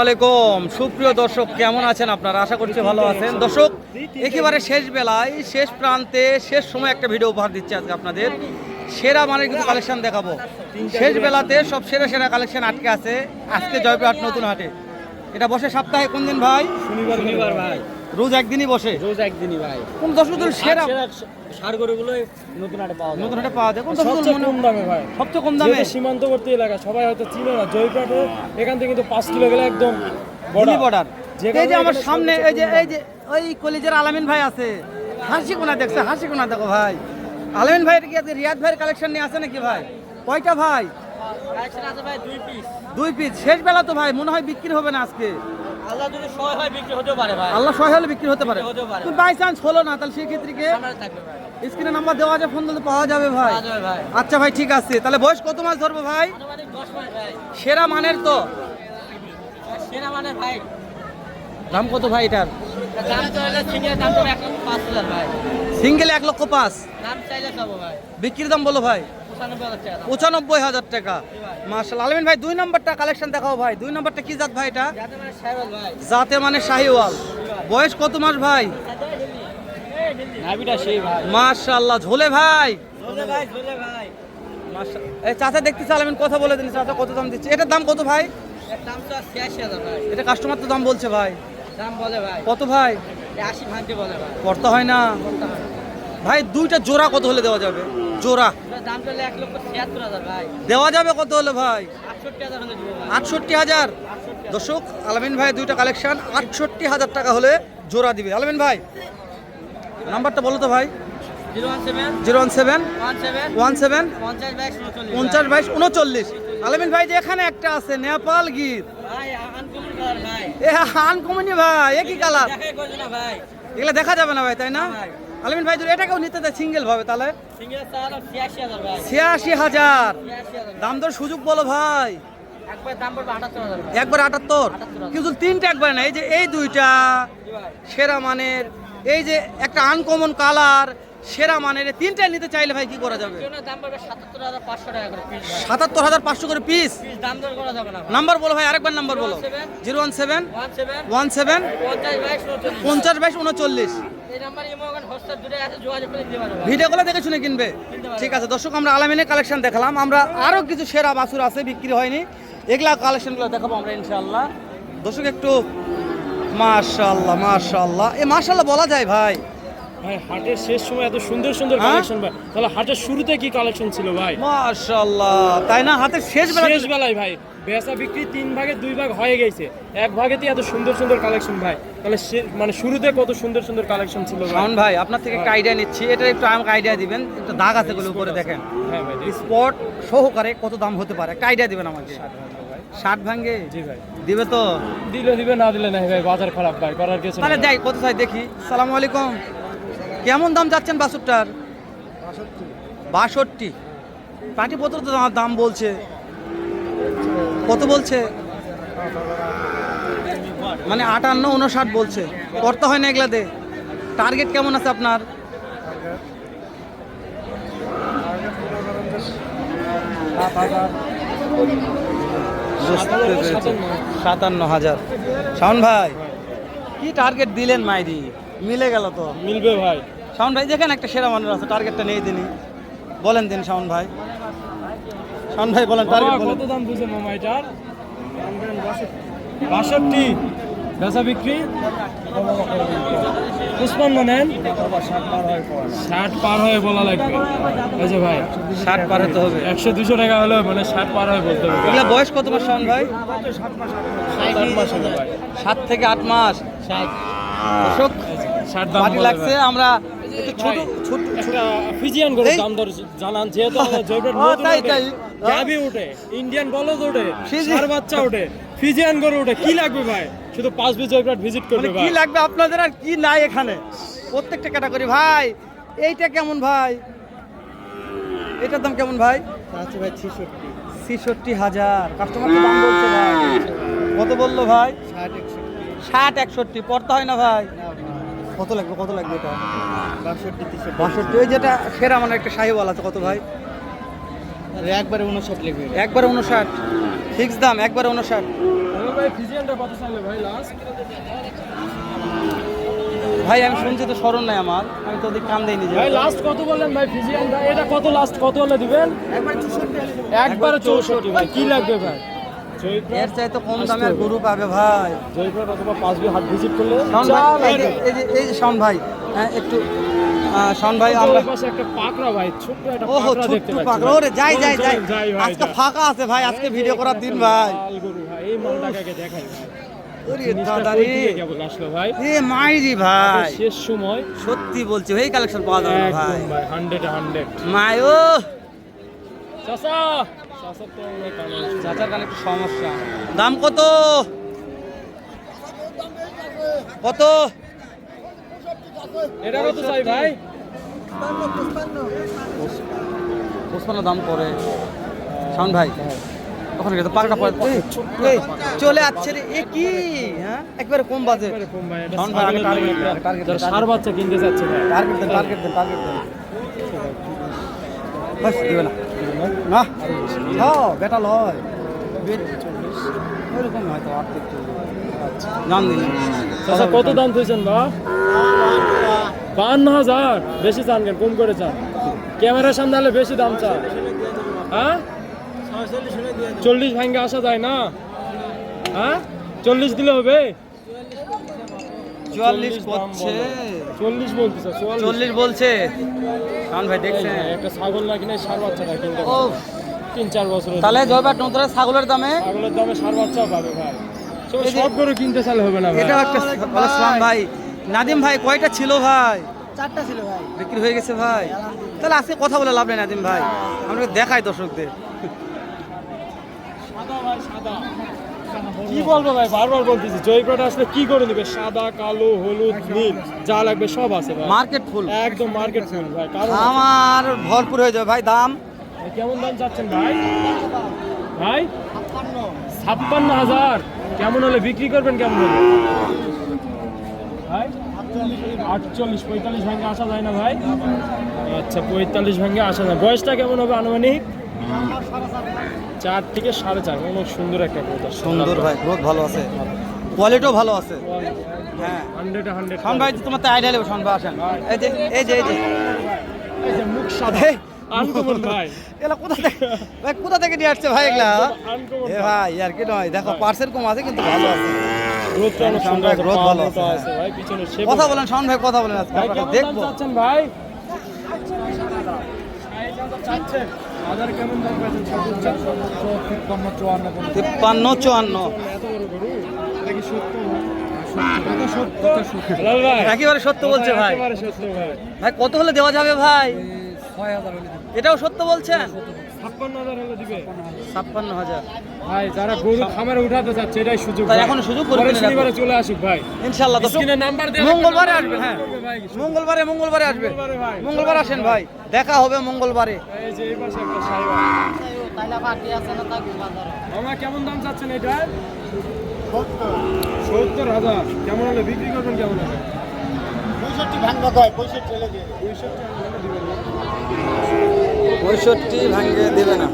আলাইকুম সুপ্রিয় দর্শক কেমন আছেন আপনারা? আশা করছি ভালো আছেন। দর্শক একেবারে শেষ বেলায় শেষ প্রান্তে শেষ সময় একটা ভিডিও উপহার দিচ্ছে আজকে আপনাদের। সেরা মানের কিন্তু কালেকশন দেখাবো। শেষ বেলাতে সব সেরা সেরা কালেকশন আটকে আছে। আজকে জয়পুরহাট নতুন হাটে। এটা বসে সপ্তাহে কোন দিন ভাই? শনিবার শনিবার ভাই। রোজ একদিনই বসে? রোজ একদিনই ভাই। কোন দর্শক সেরা? সার গরুগুলো নতুন হাটে পাওয়া যায়। নতুন হাটে পাওয়া যায়। কোন দর্শক সবচেয়ে কম দামে ভাই। সবচেয়ে কম দামে? সীমান্তবর্তী এলাকা সবাই হয়তো চিনে না জয়পুরহাটে এখান থেকে কিন্তু পাঁচ কিলো গেলে একদম বর্ডার এই যে আমার সামনে এই যে এই যে ওই কলেজের আলামিন ভাই আছে। হাসি কোনা দেখছে হাসি কোনা দেখো ভাই। আলামিন ভাই এটা কি আজকে রিয়াদ ভাইয়ের কালেকশন নিয়ে আছে নাকি ভাই? কয়টা ভাই? কালেকশন আছে ভাই দুই পিস দুই পিস শেষ বেলা তো ভাই মনে হয় বিক্রি হবে না আজকে। আল্লাহ সহায় হয় হলে বিক্রি হতে পারে। বাই চান্স হলো না তাহলে কি স্ক্রিনে নাম্বার দেওয়া আছে ফোন দিলে পাওয়া যাবে ভাই। আচ্ছা ভাই ঠিক আছে। তাহলে বয়স কত মাস ধরবো ভাই? সেরা মানের তো। সেরা মানে ভাই। দাম কত ভাই এটার? সিঙ্গেল এক লক্ষ পাঁচ বিক্রির দাম বলো ভাই। পঁচানব্বই হাজার টাকা। মার্শাল আলমিন ভাই দুই নম্বরটা কালেকশন দেখাও ভাই। দুই নম্বরটা কি জাত ভাই এটা? যাতে মানে জাতে মানে শাহিওয়াল। বয়স কত মাস ভাই? মাশাল্লাহ ঝোলে ভাই? ঝোলে ভাই ঝোলে ভাই। মাশা- এই চাচা দেখতে চালাবেন কথা বলে দিন। চাচা কত দাম দিচ্ছে? এটার দাম কত ভাই? এটা কাস্টমার তো দাম বলছে ভাই। দাম বলে ভাই। কত ভাই? আশি ভাঙতে বলে ভাই। করতে হয় না। ভাই দুইটা জোড়া কত হলে দেওয়া যাবে? জোড়া। দাম চলে এক লক্ষ ছিয়াত্তর হাজার ভাই। দেওয়া যাবে কত হলে ভাই? আটষট্টি হাজার দর্শক আলমিন ভাই দুইটা কালেকশন আটষট্টি হাজার টাকা হলে জোড়া দিবে। আলমিন ভাই নাম্বারটা বলো তো ভাই। Zero one seven zero one seven পঞ্চাশ বাইশ উনচল্লিশ আলমিন ভাই যে এখানে একটা আছে নেপাল গির। ভাই আনকমন ভাই। এ একই কালার এগুলো দেখা যাবে না ভাই তাই না। আলমিন ভাই যদি এটাকেও নিতে চাই সিঙ্গেল ভাবে তাহলে? ছিয়াশি হাজার দাম দর সুযোগ বলো ভাই। একবার আটাত্তর কিন্তু তিনটা একবার না এই যে এই দুইটা সেরা মানের এই যে একটা আনকমন কালার সেরা মানের এই তিনটা নিতে চাইলে ভাই কি করা যাবে? সাতাত্তর হাজার পাঁচশো করে পিস নাম্বার বলো ভাই আরেকবার নাম্বার বলো। Zero one seven one seven পঞ্চাশ বাইশ উনচল্লিশ। ভাই ভিডিওগুলো দেখে শুনে কিনবে। ঠিক আছে দর্শক আমরা আলামিনের কালেকশন দেখালাম। আমরা আরও কিছু সেরা বাছুর আছে বিক্রি হয়নি। এগুলা কালেকশনগুলো দেখাবো আমরা ইনশাআল্লাহ। দর্শক একটু মাশাআল্লাহ মাশাআল্লাহ। এ মাশাআল্লাহ বলা যায় ভাই। ভাই হাটের শেষ সময় এত সুন্দর সুন্দর হ্যাঁ? কালেকশন ভাই। তাহলে হাটের শুরুতে কি কালেকশন ছিল ভাই? মাশাআল্লাহ। তাই না? হাতের শেষ বেলা শেষ বেলায় ভাই। বেচা বিক্রি তিন ভাগে দুই ভাগ হয়ে গেছে। এক ভাগেতেই এত সুন্দর সুন্দর কালেকশন ভাই। তাহলে সে- মানে শুরুতে কত সুন্দর সুন্দর কালেকশন ছিল ভাই? শাওন ভাই আপনার থেকে একটা আইডিয়া নিচ্ছি। এটা একটু আমাকে আইডিয়া দিবেন। একটা দাগ আছে গুলো উপরে দেখেন। হ্যাঁ ভাই স্পট সহকারে কত দাম হতে পারে? একটা আইডিয়া দিবেন আমাকে। ষাট ভাঙ্গে জি ভাই। দিবে তো? দিলে দিবে না দিলে নাই ভাই বাজার খারাপ ভাই করার কিছু তাহলে যাই কত চাই দেখি। সালাম আলাইকুম। কেমন দাম যাচ্ছেন বাসুরটার বাষট্টি। পাটিপত্র তো দাম- দাম বলছে। কত বলছে? মানে আটান্ন উনষাট বলছে। করতে হয় না এগুলাতে টার্গেট কেমন আছে আপনার? সাতান্ন হাজার। শাওন ভাই কি টার্গেট দিলেন মাইরি? মিলে গেল তো। মিলবে ভাই। শাওন ভাই দেখেন একটা সেরা মানুষ আছে টার্গেটটা নেই দিনই বলেন দিন শাওন ভাই। শাওন ভাই বলেন টার্গেট বলেন। কত দাম বুঝে মামা এটার? বাষট্টি। বেচা বিক্রি? পুষ্পান্ন নেন ষাট পার হয়ে বলা লাগবে। এই যে ভাই ষাট পার হতে হবে। একশো দুশো টাকা হলে মানে ষাট পার হয়ে বলতে হবে। এগুলা বয়স কত মাস শাওন ভাই? সাত মাস হলো সাত থেকে আট মাস? দর্শক ষাট দাম লাগছে আমরা একটু ছোট ছোট ফিজিয়ান গরু এই- দাম দর জানান যেহেতু নতুন তাই, তাই। গাভী ওঠে ইন্ডিয়ান বলদ ওঠে ফিজি- ষাঁড় বাচ্চা ওঠে ফিজিয়ান গরু ওঠে কি লাগবে ভাই? শুধু পাঁচ বিশ জয়পুরহাট ভিজিট মানে করবে কি লাগবে আপনাদের আর কি নাই এখানে? প্রত্যেকটা ক্যাটাগরি ভাই এইটা কেমন ভাই? এটার দাম কেমন ভাই? আছে ভাই ছিষট্টি। ছেষট্টি হাজার। কাস্টমার দাম বলছে ভাই। কত বলল ভাই? ষাট একষট্টি। ষাট একষট্টি। পড়তে হয় না ভাই? কত লাগবে কত লাগবে এটা? বাষট্টি বাষট্টি ওই যেটা সেরা মানে একটা শাহিওয়াল আছে কত ভাই? একবারে উনষাট লিখবে। একবারে উনষাট। ফিক্স দাম একবারে উনষাট। ভাই ফিজিয়ানটা কত চাইলে ভাই লাস্ট ভাই আমি শুনছি তো স্মরণ নাই আমার। আমি তো ওদিক কান দিইনি ভাই লাস্ট কত বললেন ভাই? ফিজিয়ানটা এটা কত লাস্ট কত হলে দিবেন? একবারে চৌষট্টি ভাই কি লাগবে ভাই? এর চাই তো কম দামের গরু পাবে ভাই। জয়প্রদ অথবা পাঁচ বিঘা হাট ভিজিট করলে এই যে এই যে এই ভাই হ্যাঁ একটু শাওন ভাই আমরা পাশে একটা পাকড়া ভাই ছোট্ট একটা পাকড়া দেখতে পাচ্ছি পাকড়া ওরে যাই যাই যাই। চলেন, যাই ভাই আজকে ফাঁকা আছে ভাই আজকে ভিডিও করার দিন ভাই। গরু ভাই এই মালটাকে দেখাই সত্যি বলছি এই কালেকশন পাওয়া যাবে ভাই। হান্ড্রেড হান্ড্রেড মাই ও। চাচা চাচা তো অনেক আনন্দ। চাচার কানে একটু সমস্যা। দাম কত? কত? এটা কত চাই ভাই? দাম করে শাওন ভাই ওখানে গেছে পাকটা পড়ে। চলে আসছে রে। এ কি? হ্যাঁ? একবারে কম বাজে। এরকম ভাই, আগে দেন, দেন, ষাঁড় বাচ্চা কিনতে যাচ্ছে ভাই। টার্গেট দেন টার্গেট দেন টার্গেট দেন। বাস দিবে না। না? হ্যাঁ বেটা লয়। ওইরকম হয়তো আর্থিক জান দিলেন চাচা কত দাম থইছেন বা? বান্ন হাজার। বেশি চান কেন? কম করে চান। ক্যামেরার সামনে হলে বেশি দাম চান। হ্যাঁ? চল্লিশ ভাঙ্গে আসা যায় না? হ্যাঁ? চল্লিশ দিলে হবে? চুয়াল্লিশ দাম চল্লিশ বলতেছে চল্লিশ বলছে। শাওন ভাই দেখছেন? একটা ছাগল না কিনে সার বাচ্চাটা কিনতে ও তিন চার বছর তাহলে নতুন ছাগলের দামে? ছাগলের দামে সার বাচ্চাও পাবে ভাই। তো সব গরু কিনতে চালে হবে না এটাও একটা ভাই। নাদিম ভাই কয়টা ছিল ভাই? চারটা ছিল ভাই। বিক্রি হয়ে গেছে ভাই? তাহলে আজকে কথা বলে লাভ নেই নাদিম ভাই। আমরা দেখাই দর্শকদের। সাদা ভাই সাদা। কি বলব ভাই বারবার বলতেছি জয়প্রট আসলে কি করে নিবে? সাদা কালো হলুদ নীল যা লাগবে সব আছে ভাই। মার্কেট ফুল একদম মার্কেট ফুল ভাই কারণ আমার ভরপুর হয়ে যাবে ভাই দাম? কেমন দাম চাচ্ছেন ভাই? ভাই? ছাপ্পান্ন হাজার। কেমন হলে বিক্রি করবেন কেমন হলে? আটচল্লিশ পঁয়তাল্লিশ ভাঙ্গে আসা যায় না ভাই। আচ্ছা পঁয়তাল্লিশ ভাঙ্গে আসা যায়। বয়সটা কেমন হবে আনুমানিক? চার থেকে সাড়ে চার। অনেক সুন্দর একটা কথা সুন্দর ভাই গ্রোথ ভালো আছে। কোয়ালিটিও ভালো আছে। হ্যাঁ। Hundred hundred. শোন ভাই তোমার তো আইডিয়া শোন ভাই আসেন। এই যে এই যে এই যে। এই যে মুখ সাদা। এই, আনকমন ভাই। কোথা থেকে ভাই কোথা থেকে নিয়ে আসছে ভাই এগুলা? এ ভাই আর কি নয়। দেখো পার্সেল কম আছে কিন্তু ভালো আছে। অনেক সুন্দর ভালো আছে, ভাই পিছনে কথা বলেন শোন ভাই কথা বলেন আজকে আপনাকে দেখব। চাচ্ছেন ভাই? তিপ্পান্ন চুয়ান্ন। একেবারে সত্য বলছে ভাই। ভাই। কত হলে দেওয়া যাবে ভাই? এটাও সত্য বলছেন? ছাপ্পান্ন হাজার ভাই যারা গরু খামারে উঠাতে চাচ্ছে এটাই সুযোগ তাই ভাই। সুযোগ শনিবারে চলে আসুক ভাই। ইনশাল্লাহ তো স্ক্রিনে নাম্বার দেওয়া মঙ্গলবারে আসবে হ্যাঁ। মঙ্গলবারে মঙ্গলবারে আসবে। ভাই। মঙ্গলবার আসেন ভাই। দেখা হবে মঙ্গলবারে। এই যে এই পাশে একটা সাইবা তাইলে বাকি আছে না থাকবে বাজারে আমার কেমন দাম চাচ্ছেন এটা? সত্তর হাজার। কেমন হলে? বিক্রি করবেন কেমন হবে? পঁয়ষট্টি ভাঙ্গা কয়? পঁয়ষট্টি পঁয়ষট্টি ভাঙিয়ে দেবে না।